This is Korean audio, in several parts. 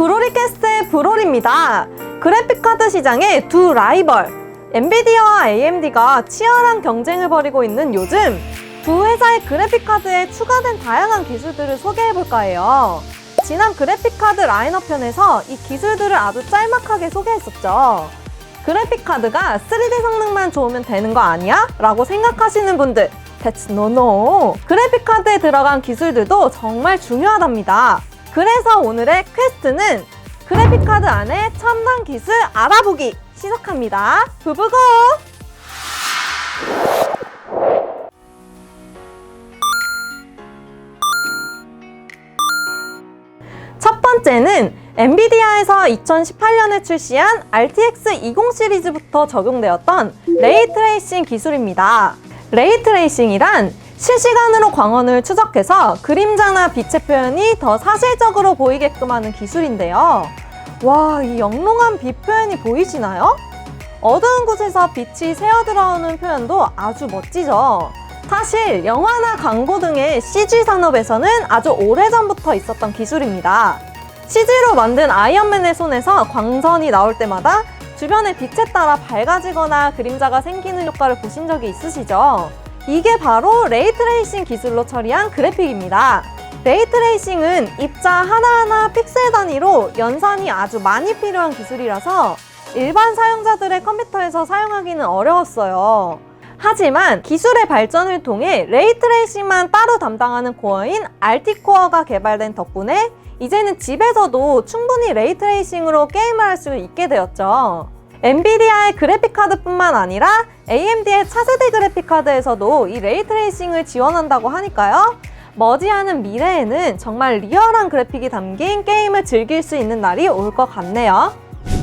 브로리캐스트의 브롤입니다. 그래픽카드 시장의 두 라이벌, 엔비디아와 AMD가 치열한 경쟁을 벌이고 있는 요즘 두 회사의 그래픽카드에 추가된 다양한 기술들을 소개해볼까 해요. 지난 그래픽카드 라인업 편에서 이 기술들을 아주 짤막하게 소개했었죠. 그래픽카드가 3D 성능만 좋으면 되는 거 아니야? 라고 생각하시는 분들, That's no no. 그래픽카드에 들어간 기술들도 정말 중요하답니다. 그래서 오늘의 퀘스트는 그래픽카드 안에 첨단 기술 알아보기 시작합니다. 부부고! 첫 번째는 엔비디아에서 2018년에 출시한 RTX 20 시리즈부터 적용되었던 레이트레이싱 기술입니다. 레이트레이싱이란 실시간으로 광원을 추적해서 그림자나 빛의 표현이 더 사실적으로 보이게끔 하는 기술인데요. 와, 이 영롱한 빛 표현이 보이시나요? 어두운 곳에서 빛이 새어 들어오는 표현도 아주 멋지죠. 사실 영화나 광고 등의 CG 산업에서는 아주 오래전부터 있었던 기술입니다. CG로 만든 아이언맨의 손에서 광선이 나올 때마다 주변의 빛에 따라 밝아지거나 그림자가 생기는 효과를 보신 적이 있으시죠? 이게 바로 레이트레이싱 기술로 처리한 그래픽입니다. 레이트레이싱은 입자 하나하나 픽셀 단위로 연산이 아주 많이 필요한 기술이라서 일반 사용자들의 컴퓨터에서 사용하기는 어려웠어요. 하지만 기술의 발전을 통해 레이트레이싱만 따로 담당하는 코어인 RT코어가 개발된 덕분에 이제는 집에서도 충분히 레이트레이싱으로 게임을 할 수 있게 되었죠. 엔비디아의 그래픽카드뿐만 아니라 AMD의 차세대 그래픽카드에서도 이 레이트레이싱을 지원한다고 하니까요. 머지않은 미래에는 정말 리얼한 그래픽이 담긴 게임을 즐길 수 있는 날이 올 것 같네요.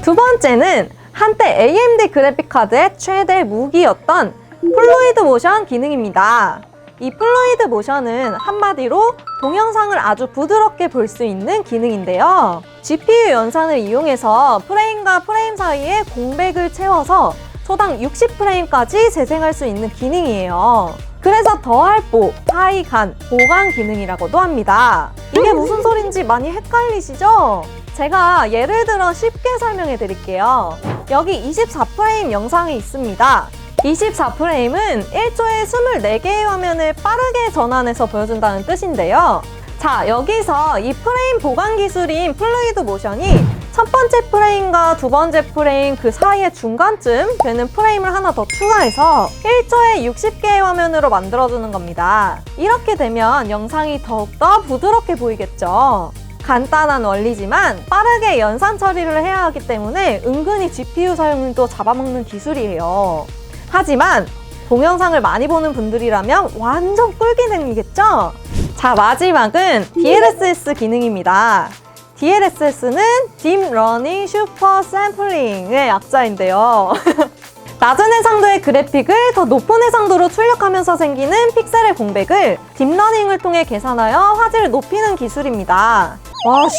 두 번째는 한때 AMD 그래픽카드의 최대 무기였던 플루이드 모션 기능입니다. 이 플루이드 모션은 한마디로 동영상을 아주 부드럽게 볼 수 있는 기능인데요. GPU 연산을 이용해서 프레임과 프레임 사이에 공백을 채워서 초당 60프레임까지 재생할 수 있는 기능이에요. 그래서 더할 보, 하이간, 보강 기능이라고도 합니다. 이게 무슨 소린지 많이 헷갈리시죠? 제가 예를 들어 쉽게 설명해 드릴게요. 여기 24프레임 영상이 있습니다. 24프레임은 1초에 24개의 화면을 빠르게 전환해서 보여준다는 뜻인데요. 자, 여기서 이 프레임 보강 기술인 플루이드 모션이 첫 번째 프레임과 두 번째 프레임 그 사이의 중간쯤 되는 프레임을 하나 더 추가해서 1초에 60개의 화면으로 만들어주는 겁니다. 이렇게 되면 영상이 더욱더 부드럽게 보이겠죠. 간단한 원리지만 빠르게 연산 처리를 해야 하기 때문에 은근히 GPU 사용률도 잡아먹는 기술이에요. 하지만 동영상을 많이 보는 분들이라면 완전 꿀기능이겠죠? 자, 마지막은 DLSS 기능입니다. DLSS는 Deep Learning Super Sampling의 약자인데요. 낮은 해상도의 그래픽을 더 높은 해상도로 출력하면서 생기는 픽셀의 공백을 딥러닝을 통해 계산하여 화질을 높이는 기술입니다. 와, 씨,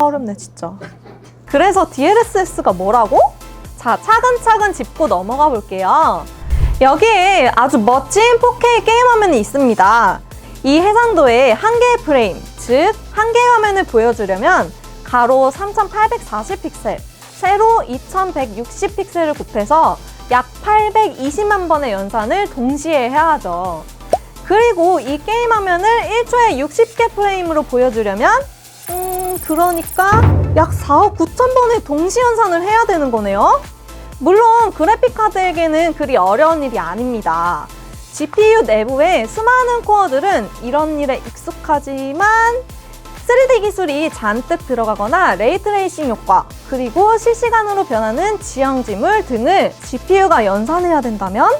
어렵네, 진짜. 그래서 DLSS가 뭐라고? 자, 차근차근 짚고 넘어가 볼게요. 여기에 아주 멋진 4K 게임 화면이 있습니다. 이 해상도에 한 개의 프레임, 즉, 한 개의 화면을 보여주려면 가로 3840픽셀, 세로 2160픽셀을 곱해서 약 820만 번의 연산을 동시에 해야 하죠. 그리고 이 게임 화면을 1초에 60개 프레임으로 보여주려면 음, 그러니까 약 4억 9천 번의 동시 연산을 해야 되는 거네요. 물론 그래픽카드에게는 그리 어려운 일이 아닙니다. GPU 내부에 수많은 코어들은 이런 일에 익숙하지만 3D 기술이 잔뜩 들어가거나 레이트레이싱 효과, 그리고 실시간으로 변하는 지형 지물 등을 GPU가 연산해야 된다면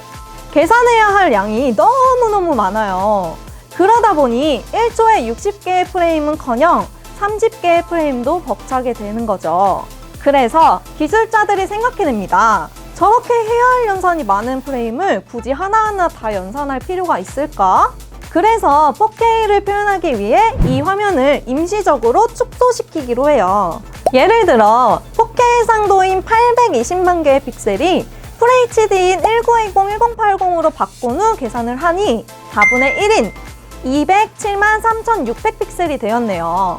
계산해야 할 양이 너무너무 많아요. 그러다 보니 1초에 60개의 프레임은-커녕 30개의 프레임도 벅차게 되는 거죠. 그래서 기술자들이 생각해냅니다. 저렇게 해야 할 연산이 많은 프레임을 굳이 하나하나 다 연산할 필요가 있을까? 그래서 4K를 표현하기 위해 이 화면을 임시적으로 축소시키기로 해요. 예를 들어 4K 해상도인 820만 개의 픽셀이 FHD인 1920, 1080으로 바꾼 후 계산을 하니 4분의 1인 207만 3600 픽셀이 되었네요.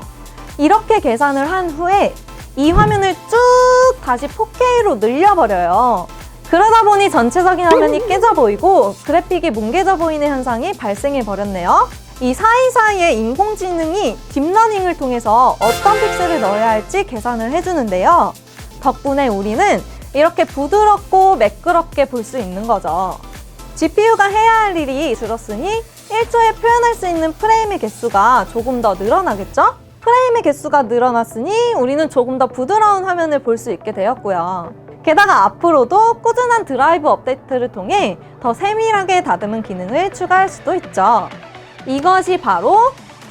이렇게 계산을 한 후에 이 화면을 쭉 다시 4K로 늘려버려요. 그러다 보니 전체적인 화면이 깨져 보이고 그래픽이 뭉개져 보이는 현상이 발생해 버렸네요. 이 사이사이에 인공지능이 딥러닝을 통해서 어떤 픽셀을 넣어야 할지 계산을 해주는데요. 덕분에 우리는 이렇게 부드럽고 매끄럽게 볼 수 있는 거죠. GPU가 해야 할 일이 줄었으니 1초에 표현할 수 있는 프레임의 개수가 조금 더 늘어나겠죠? 프레임의 개수가 늘어났으니 우리는 조금 더 부드러운 화면을 볼 수 있게 되었고요. 게다가 앞으로도 꾸준한 드라이브 업데이트를 통해 더 세밀하게 다듬은 기능을 추가할 수도 있죠. 이것이 바로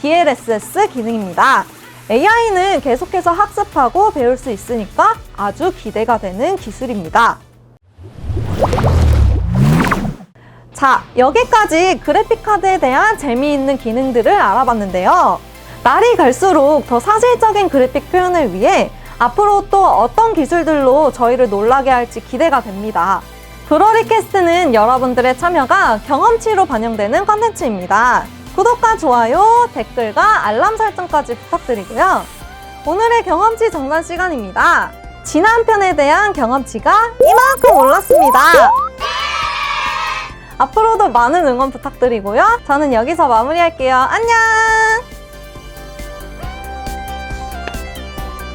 DLSS 기능입니다. AI는 계속해서 학습하고 배울 수 있으니까 아주 기대가 되는 기술입니다. 자, 여기까지 그래픽카드에 대한 재미있는 기능들을 알아봤는데요. 날이 갈수록 더 사실적인 그래픽 표현을 위해 앞으로 또 어떤 기술들로 저희를 놀라게 할지 기대가 됩니다. 브로리캐스트는 여러분들의 참여가 경험치로 반영되는 컨텐츠입니다. 구독과 좋아요, 댓글과 알람 설정까지 부탁드리고요. 오늘의 경험치 정산 시간입니다. 지난 편에 대한 경험치가 이만큼 올랐습니다. 앞으로도 많은 응원 부탁드리고요. 저는 여기서 마무리할게요. 안녕!